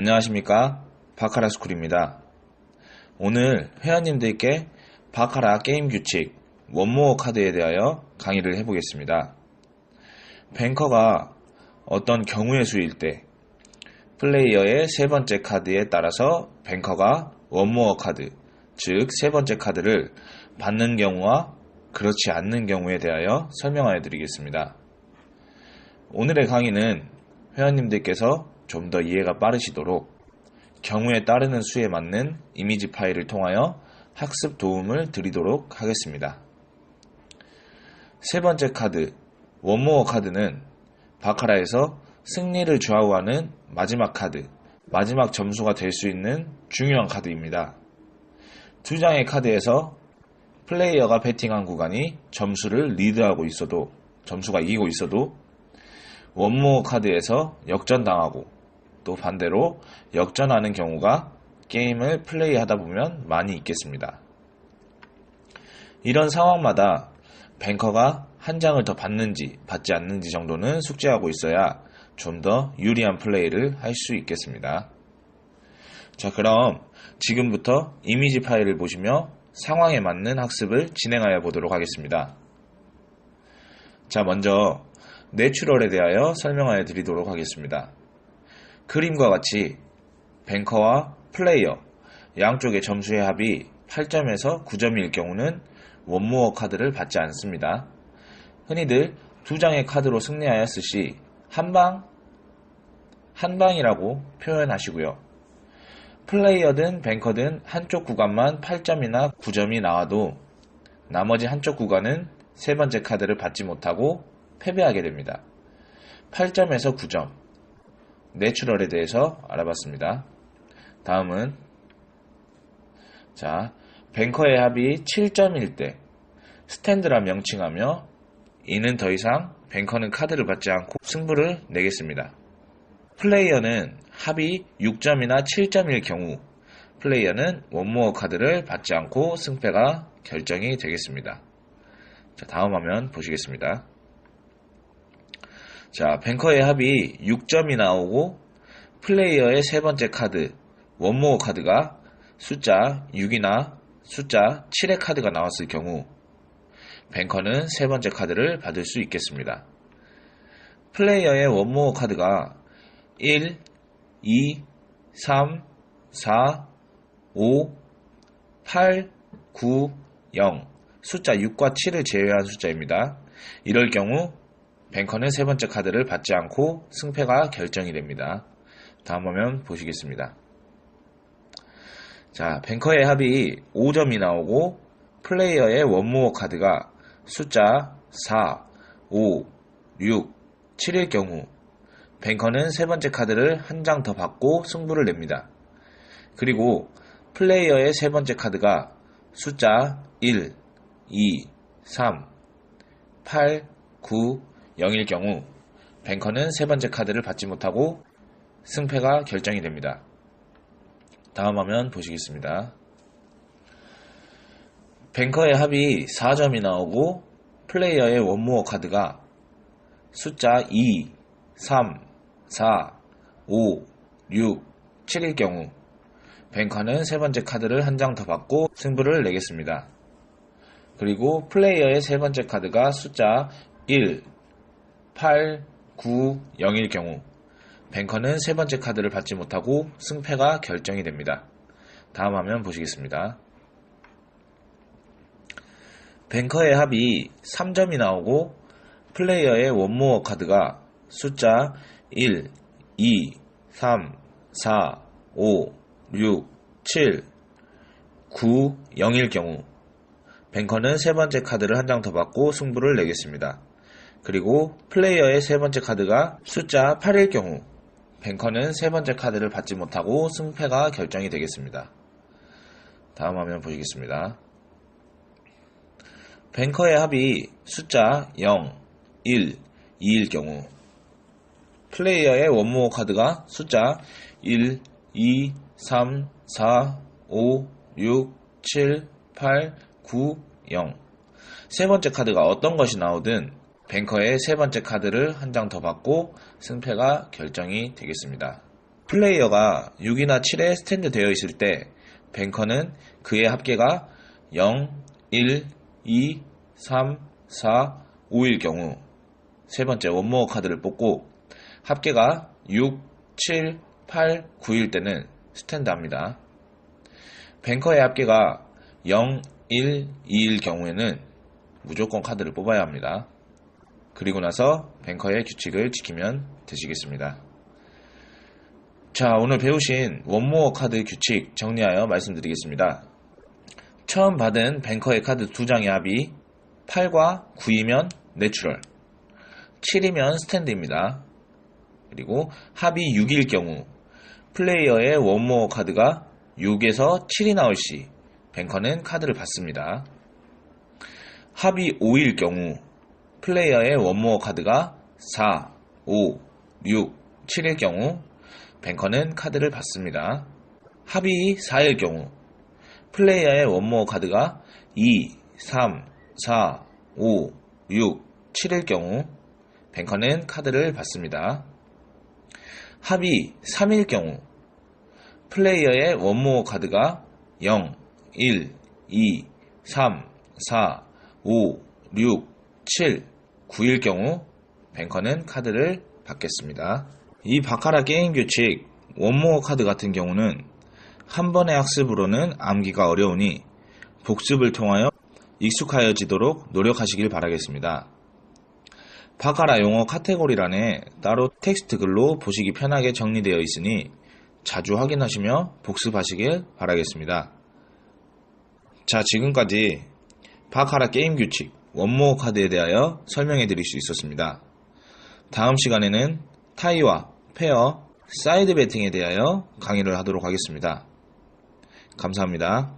안녕하십니까 바카라 스쿨입니다. 오늘 회원님들께 바카라 게임 규칙 원모어 카드에 대하여 강의를 해보겠습니다. 뱅커가 어떤 경우의 수일 때 플레이어의 세 번째 카드에 따라서 뱅커가 원모어 카드, 즉 세 번째 카드를 받는 경우와 그렇지 않는 경우에 대하여 설명하여 드리겠습니다. 오늘의 강의는 회원님들께서 좀 더 이해가 빠르시도록 경우에 따르는 수에 맞는 이미지 파일을 통하여 학습 도움을 드리도록 하겠습니다. 세 번째 카드, 원모어 카드는 바카라에서 승리를 좌우하는 마지막 카드, 마지막 점수가 될 수 있는 중요한 카드입니다. 두 장의 카드에서 플레이어가 배팅한 구간이 점수를 리드하고 있어도, 점수가 이기고 있어도, 원모어 카드에서 역전당하고, 또 반대로 역전하는 경우가 게임을 플레이하다 보면 많이 있겠습니다. 이런 상황마다 뱅커가 한 장을 더 받는지 받지 않는지 정도는 숙지하고 있어야 좀 더 유리한 플레이를 할 수 있겠습니다. 자, 그럼 지금부터 이미지 파일을 보시며 상황에 맞는 학습을 진행하여 보도록 하겠습니다. 자, 먼저 내추럴에 대하여 설명하여 드리도록 하겠습니다. 그림과 같이 뱅커와 플레이어 양쪽의 점수의 합이 8점에서 9점일 경우는 원모어 카드를 받지 않습니다. 흔히들 두 장의 카드로 승리하였을 시 한방, 한방이라고 표현하시고요. 플레이어든 뱅커든 한쪽 구간만 8점이나 9점이 나와도 나머지 한쪽 구간은 세 번째 카드를 받지 못하고 패배하게 됩니다. 8점에서 9점. 내추럴에 대해서 알아봤습니다. 다음은 자 뱅커의 합이 7점일 때 스탠드라 명칭하며 이는 더 이상 뱅커는 카드를 받지 않고 승부를 내겠습니다. 플레이어는 합이 6점이나 7점일 경우 플레이어는 원모어 카드를 받지 않고 승패가 결정이 되겠습니다. 자, 다음 화면 보시겠습니다. 자, 뱅커의 합이 6점이 나오고 플레이어의 세 번째 카드, 원모어 카드가 숫자 6이나 숫자 7의 카드가 나왔을 경우 뱅커는 세 번째 카드를 받을 수 있겠습니다. 플레이어의 원모어 카드가 1, 2, 3, 4, 5, 8, 9, 0 숫자 6과 7을 제외한 숫자입니다. 이럴 경우 뱅커는 세 번째 카드를 받지 않고 승패가 결정이 됩니다. 다음 화면 보시겠습니다. 자, 뱅커의 합이 5점이 나오고 플레이어의 원모어 카드가 숫자 4, 5, 6, 7일 경우 뱅커는 세 번째 카드를 한 장 더 받고 승부를 냅니다. 그리고 플레이어의 세 번째 카드가 숫자 1, 2, 3, 8, 9, 0일 경우 뱅커는 세 번째 카드를 받지 못하고 승패가 결정이 됩니다. 다음 화면 보시겠습니다. 뱅커의 합이 4점이 나오고 플레이어의 원모어 카드가 숫자 2, 3, 4, 5, 6, 7일 경우 뱅커는 세 번째 카드를 한 장 더 받고 승부를 내겠습니다. 그리고 플레이어의 세 번째 카드가 숫자 1, 8, 9, 0일 경우 뱅커는 세 번째 카드를 받지 못하고 승패가 결정이 됩니다. 다음 화면 보시겠습니다. 뱅커의 합이 3점이 나오고 플레이어의 원모어 카드가 숫자 1, 2, 3, 4, 5, 6, 7, 9, 0일 경우 뱅커는 세 번째 카드를 한 장 더 받고 승부를 내겠습니다. 그리고 플레이어의 세 번째 카드가 숫자 8일 경우 뱅커는 세 번째 카드를 받지 못하고 승패가 결정이 되겠습니다. 다음 화면 보시겠습니다. 뱅커의 합이 숫자 0, 1, 2일 경우 플레이어의 원모어 카드가 숫자 1, 2, 3, 4, 5, 6, 7, 8, 9, 0. 세 번째 카드가 어떤 것이 나오든 뱅커의 세 번째 카드를 한 장 더 받고 승패가 결정이 되겠습니다. 플레이어가 6이나 7에 스탠드 되어 있을 때 뱅커는 그의 합계가 0, 1, 2, 3, 4, 5일 경우 세 번째 원모어 카드를 뽑고 합계가 6, 7, 8, 9일 때는 스탠드 합니다. 뱅커의 합계가 0, 1, 2일 경우에는 무조건 카드를 뽑아야 합니다. 그리고 나서 뱅커의 규칙을 지키면 되시겠습니다. 자, 오늘 배우신 원모어 카드 규칙 정리하여 말씀드리겠습니다. 처음 받은 뱅커의 카드 두 장의 합이 8과 9이면 내추럴, 7이면 스탠드입니다. 그리고 합이 6일 경우 플레이어의 원모어 카드가 6에서 7이 나올 시 뱅커는 카드를 받습니다. 합이 5일 경우 플레이어의 원모어 카드가 4, 5, 6, 7일 경우 뱅커는 카드를 받습니다. 합이 4일 경우 플레이어의 원모어 카드가 2, 3, 4, 5, 6, 7일 경우 뱅커는 카드를 받습니다. 합이 3일 경우 플레이어의 원모어 카드가 0, 1, 2, 3, 4, 5, 6, 7, 9일 경우 뱅커는 카드를 받겠습니다. 이 바카라 게임 규칙 원모어 카드 같은 경우는 한 번의 학습으로는 암기가 어려우니 복습을 통하여 익숙하여지도록 노력하시길 바라겠습니다. 바카라 용어 카테고리란에 따로 텍스트 글로 보시기 편하게 정리되어 있으니 자주 확인하시며 복습하시길 바라겠습니다. 자, 지금까지 바카라 게임 규칙 원모어 카드에 대하여 설명해 드릴 수 있었습니다. 다음 시간에는 타이와 페어, 사이드 베팅에 대하여 강의를 하도록 하겠습니다. 감사합니다.